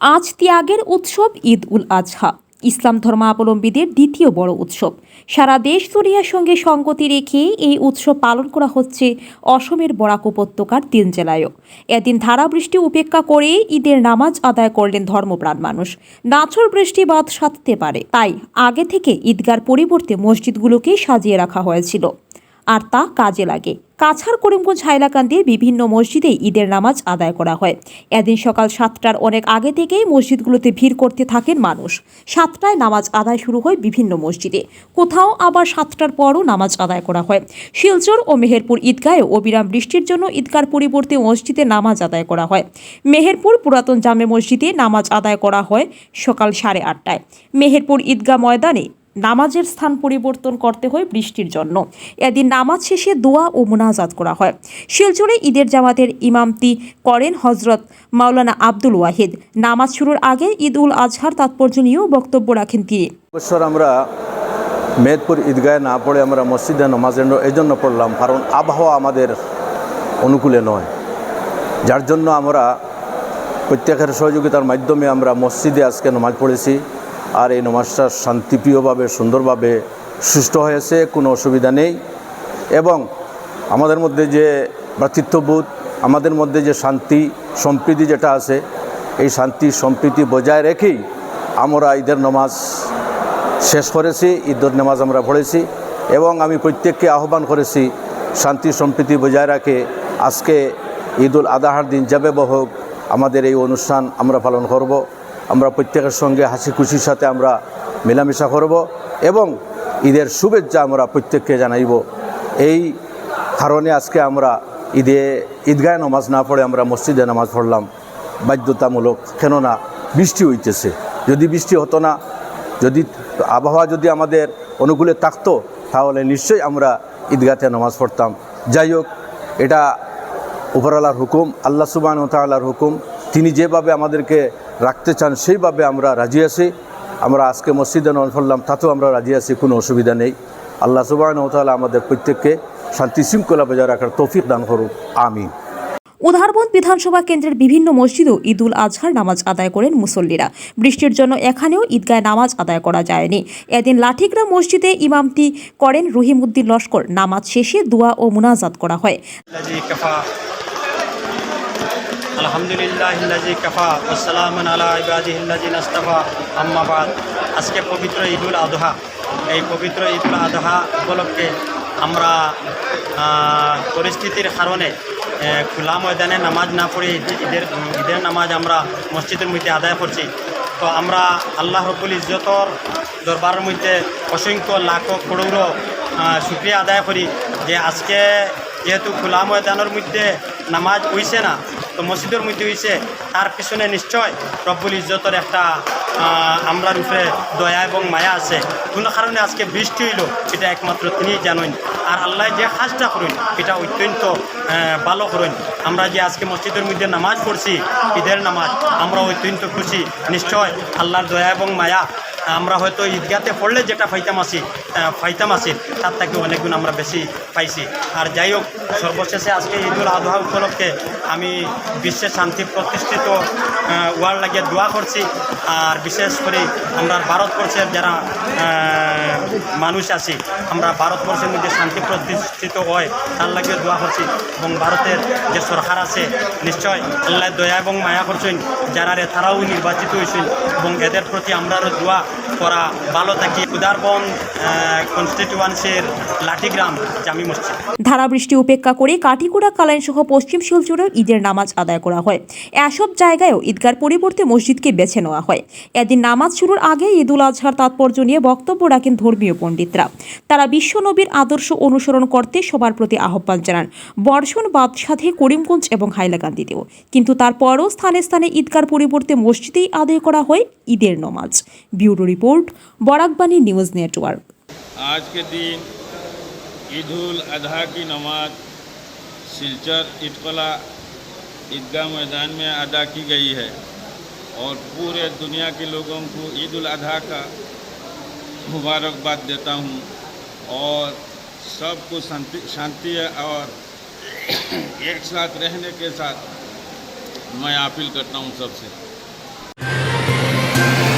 আজ ত্যাগের উৎসব ঈদ উল আজহা। ইসলাম ধর্মাবলম্বীদের দ্বিতীয় বড় উৎসব। সারা দেশ দুনিয়ার সঙ্গে সঙ্গতি রেখে এই উৎসব পালন করা হচ্ছে অসমের বরাক উপত্যকার তিন জেলায়ও। এদিন ধারাবৃষ্টি উপেক্ষা করে ঈদের নামাজ আদায় করলেন ধর্মপ্রাণ মানুষ। নাছর বৃষ্টি বাদ সাধতে পারে। তাই আগে থেকে ঈদগার পরিবর্তে মসজিদগুলোকে সাজিয়ে রাখা হয়েছিল। আর তা কাজে লাগে। কাছাড় করিমগঞ্জ হাইলাকান্দির বিভিন্ন মসজিদে ঈদের নামাজ আদায় করা হয়। এদিন সকাল সাতটার অনেক আগে থেকেই মসজিদগুলোতে ভিড় করতে থাকেন মানুষ। সাতটায় নামাজ আদায় শুরু হয় বিভিন্ন মসজিদে। কোথাও আবার সাতটার পরও নামাজ আদায় করা হয়। শিলচর ও মেহেরপুর ঈদগাহে অবিরাম বৃষ্টির জন্য ঈদগার পরিবর্তে মসজিদে নামাজ আদায় করা হয়। মেহেরপুর পুরাতন জামে মসজিদে নামাজ আদায় করা হয় সকাল সাড়ে আটটায়। মেহেরপুর ঈদগাহ ময়দানে নামাজের স্থান পরিবর্তন করতে হয় বৃষ্টির জন্য। এদিন নামাজ শেষে দোয়া ও মোনাজাত করা হয়। শিলচরে ঈদের জামাতের ইমামতি করেন হজরত মাওলানা আব্দুল ওয়াহিদ। নামাজ শুরুর আগে ঈদ উল আজহার তাৎপর্য নিয়েও বক্তব্য রাখেন তিনি। বছর আমরা মেদপুর ঈদগাহে না পড়ে আমরা মসজিদে নামাজের এই জন্য পড়লাম, কারণ আবহাওয়া আমাদের অনুকূলে নয়। যার জন্য আমরা প্রত্যেকের সহযোগিতার মাধ্যমে আমরা মসজিদে আজকে নামাজ পড়েছি। আর এই নামাজটা শান্তিপ্রিয়ভাবে, সুন্দরভাবে সুষ্ঠু হয়েছে, কোনো অসুবিধা নেই। এবং আমাদের মধ্যে যে ভ্রাতৃত্ববোধ, আমাদের মধ্যে যে শান্তি সম্প্রীতি যেটা আছে, এই শান্তি সম্প্রীতি বজায় রেখেই আমরা ঈদের নামাজ শেষ করেছি, ঈদের নামাজ আমরা পড়েছি। এবং আমি প্রত্যেককে আহ্বান করেছি, শান্তি সম্প্রীতি বজায় রাখে। আজকে ঈদুল আদাহার দিন যাবে হোক আমাদের এই অনুষ্ঠান আমরা পালন করব। আমরা প্রত্যেকের সঙ্গে হাসি খুশির সাথে আমরা মেলামেশা করব এবং ঈদের শুভেচ্ছা আমরা প্রত্যেককে জানাইব। এই কারণে আজকে আমরা ঈদে, ঈদগাহে নামাজ না পড়ে আমরা মসজিদে নামাজ পড়লাম। বাধ্যতামূলক, কেননা বৃষ্টি হইতেছে। যদি বৃষ্টি হতো না, যদি আবহাওয়া যদি আমাদের অনুকূলে থাকতো, তাহলে নিশ্চয়ই আমরা ঈদগাতে নামাজ পড়তাম। যাই হোক, এটা উপরওয়ালার হুকুম, আল্লাহ সুবাহ তাল্লাহর হুকুম। তিনি যেভাবে আমাদেরকে রাখতে চান সেইভাবে আমরা রাজি আছি। আমরা আজকে মসজিদে নামাজ পড়লাম তাতেও আমরা রাজি আছি কোনো অসুবিধা নেই। আল্লাহ সুবাহ তাল্লাহ আমাদের প্রত্যেককে শান্তি শৃঙ্খলা বজায় রাখার তৌফিক দান করুক। আমিন। উধারবন্দ বিধানসভা কেন্দ্রের বিভিন্ন মসজিদেও ঈদ উল আজহার নামাজ আদায় করেন মুসল্লিরা। বৃষ্টির জন্য এখানেও ঈদগায় নামাজ আদায় করা যায়নি। এদিন লাঠিগ্রাম মসজিদে ইমামতি করেন রহিমউদ্দিন লস্কর। নামাজ শেষে দোয়া ও মুনাজাত করা হয়। আলহামদুলিল্লাহিল্লাজি কাফা আসসালাম আলা ইবাদিহিল্লাজি নাস্তাফা। আম্মাবাদ আজকে পবিত্র ঈদুল আদহা। এই পবিত্র ঈদুল আদহা উপলক্ষে আমরা পরিস্থিতির কারণে খোলা ময়দানে নামাজ না পড়ে ঈদের ঈদের নামাজ আমরা মসজিদের মধ্যে আদায় করছি। তো আমরা আল্লাহ রবুল ইজতর দরবারের মধ্যে অসংখ্য লাখ করোড় সুক্রিয়া আদায় করি যে আজকে যেহেতু খোলা ময়দানের মধ্যে নামাজ হইছে না তো মসজিদের মধ্যে হইছে তার পিছনে নিশ্চয় রব্বুল ইজ্জতের একটা আহ, আমরার উপরে দয়া এবং মায়া আছে। কোনো কারণে আজকে বৃষ্টি হইল এটা একমাত্র তিনি জানেন। আর আল্লাহ যে কাজটা করুন এটা অত্যন্ত ভালো করুন। আমরা যে আজকে মসজিদের মধ্যে নামাজ পড়ছি ঈদের নামাজ আমরা অত্যন্ত খুশি। নিশ্চয় আল্লাহর দয়া এবং মায়া আমরা হয়তো ঈদগাতে পড়লে যেটা ফাইতাম আসি ফাইতাম আসি, তার থেকে অনেক গুণ আমরা বেশি পাইছি। আর যাই হোক, সর্বশেষে আজকে ঈদুল আজহা উপলক্ষে আমি বিশ্বে শান্তি প্রতিষ্ঠিত ওয়ার্ল্ড লাগিয়ে দোয়া করছি। আর বিশেষ করে আমরা ভারতবর্ষের যারা মানুষ আছি, আমরা ভারতবর্ষের মধ্যে শান্তি প্রতিষ্ঠিত হয়, তার লাগিয়ে দোয়া করছি। এবং ভারতের যে সরকার আছে, নিশ্চয় আল্লাহ দয়া এবং মায়া করছেন, যারা রে তারাও নির্বাচিত হয়েছেন। এবং এদের প্রতি আমরা দোয়া করা ভালো থাকি। উদারবন কনস্টিটিউয়েন্সির লাঠিগ্রাম জামি মসজিদ। ধারাবৃষ্টি উপেক্ষা করে কাঠিগুড়া কালাইন সহ পশ্চিম শিলচরেও ঈদের নামাজ আদায় করা হয়। এসব জায়গায়ও ঈদগার পরিবর্তে মসজিদকে বেছে নেওয়া হয়। এদিন নামাজ শুরুর আগে ঈদ উল আজহার তাৎপর্য নিয়ে বক্তব্য রাখেন ধর্মীয় পণ্ডিতরা। তারা বিশ্বনবীর আদর্শ অনুসরণ করতে সবার প্রতি আহ্বান জানান। বর্ষণ বাদশাধে করিমগঞ্জ এবং হাইলাকান্দিতেও। কিন্তু তারপরও স্থানে স্থানে ঈদগার পরিবর্তে মসজিদেই আদায় করা হয় ঈদের নামাজ। নমাজ bureau report Barakbani news network आज के दिन ईद उल अजहा की नमाज सिलचर इटकला ईदगाह मैदान में अदा की गई है और पूरे दुनिया के लोगों को ईद उल अजहा का मुबारकबाद देता हूँ और सबको शांति शांति और एक साथ रहने के साथ मैं अपील करता हूँ सबसे আলহামদুলিল্লাহ